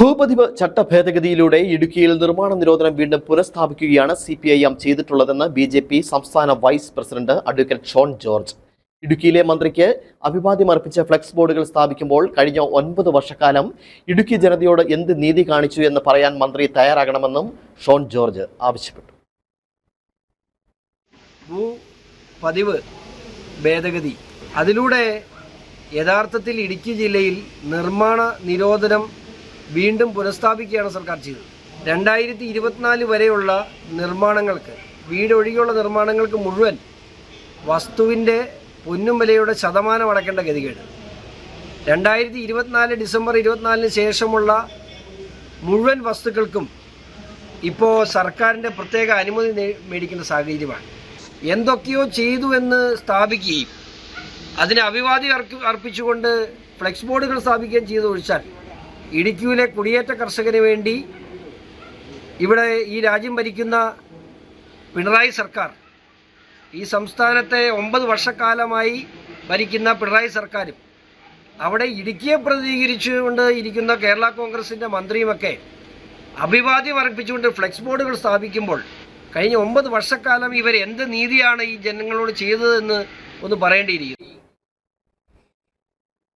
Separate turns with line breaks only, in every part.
ഭൂപതിവ് ചട്ട ഭേദഗതിയിലൂടെ ഇടുക്കിയിൽ നിർമ്മാണ നിരോധനം വീണ്ടും പുനഃസ്ഥാപിക്കുകയാണ് സി പി ഐ എം ചെയ്തിട്ടുള്ളതെന്ന് ബി ജെ പി സംസ്ഥാന vice president advocate Shone George. ഇടുക്കിയിലെ മന്ത്രിക്ക് അഭിവാദ്യം അർപ്പിച്ച ഫ്ലെക്സ് ബോർഡുകൾ സ്ഥാപിക്കുമ്പോൾ കഴിഞ്ഞ ഒൻപത് വർഷക്കാലം ഇടുക്കി ജനതയോട് എന്ത് നീതി കാണിച്ചു എന്ന് പറയാൻ മന്ത്രി തയ്യാറാകണമെന്നും ഷോൺ ജോർജ് ആവശ്യപ്പെട്ടു.
ഭൂ പതിവ് ഭേദഗതി. അതിലൂടെ യഥാർത്ഥത്തിൽ ഇടുക്കി ജില്ലയിൽ നിർമ്മാണ നിരോധനം വീണ്ടും പുനഃസ്ഥാപിക്കുകയാണ് സർക്കാർ ചെയ്തത്. രണ്ടായിരത്തി ഇരുപത്തിനാല് വരെയുള്ള നിർമ്മാണങ്ങൾക്ക് വീടൊഴികെയുള്ള നിർമ്മാണങ്ങൾക്ക് മുഴുവൻ വസ്തുവിന്റെ പൊന്നും വിലയുടെ ശതമാനം അടക്കേണ്ട ഗതികേട്. രണ്ടായിരത്തി ഇരുപത്തിനാല് ഡിസംബർ ഇരുപത്തിനാലിന് ശേഷമുള്ള മുഴുവൻ വസ്തുക്കൾക്കും ഇപ്പോൾ സർക്കാരിന്റെ പ്രത്യേക അനുമതി മേടിക്കുന്ന സാഹചര്യമാണ്. എന്തൊക്കെയോ ചെയ്തു എന്ന് സ്ഥാപിക്കുകയും അതിന് അഭിവാദ്യം അർപ്പി- അർപ്പിച്ചുകൊണ്ട് ഫ്ലെക്സ് ബോർഡുകൾ സ്ഥാപിക്കുകയും ചെയ്തു ഒഴിച്ചാൽ ഇടുക്കിയിലെ കുടിയേറ്റ കർഷകന് വേണ്ടി ഇവിടെ ഈ രാജ്യം ഭരിക്കുന്ന പിണറായി സർക്കാർ ഈ സംസ്ഥാനത്തെ ഒമ്പത് വർഷക്കാലമായി ഭരിക്കുന്ന പിണറായി സർക്കാരും അവിടെ ഇടുക്കിയെ പ്രതികരിച്ചുകൊണ്ട് ഇരിക്കുന്ന കേരള കോൺഗ്രസിന്റെ മന്ത്രിയുമൊക്കെ അഭിവാദ്യം അർപ്പിച്ചുകൊണ്ട് ഫ്ലെക്സ് ബോർഡുകൾ സ്ഥാപിക്കുമ്പോൾ കഴിഞ്ഞ ഒമ്പത് വർഷക്കാലം ഇവർ എന്ത് നീതിയാണ് ഈ ജനങ്ങളോട് ചെയ്തതെന്ന് ഒന്ന് പറയേണ്ടിയിരിക്കുന്നു.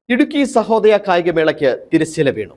ഇടുക്കി സഹോദയ കായികമേളയ്ക്ക് തിരശ്ശീല വീണു.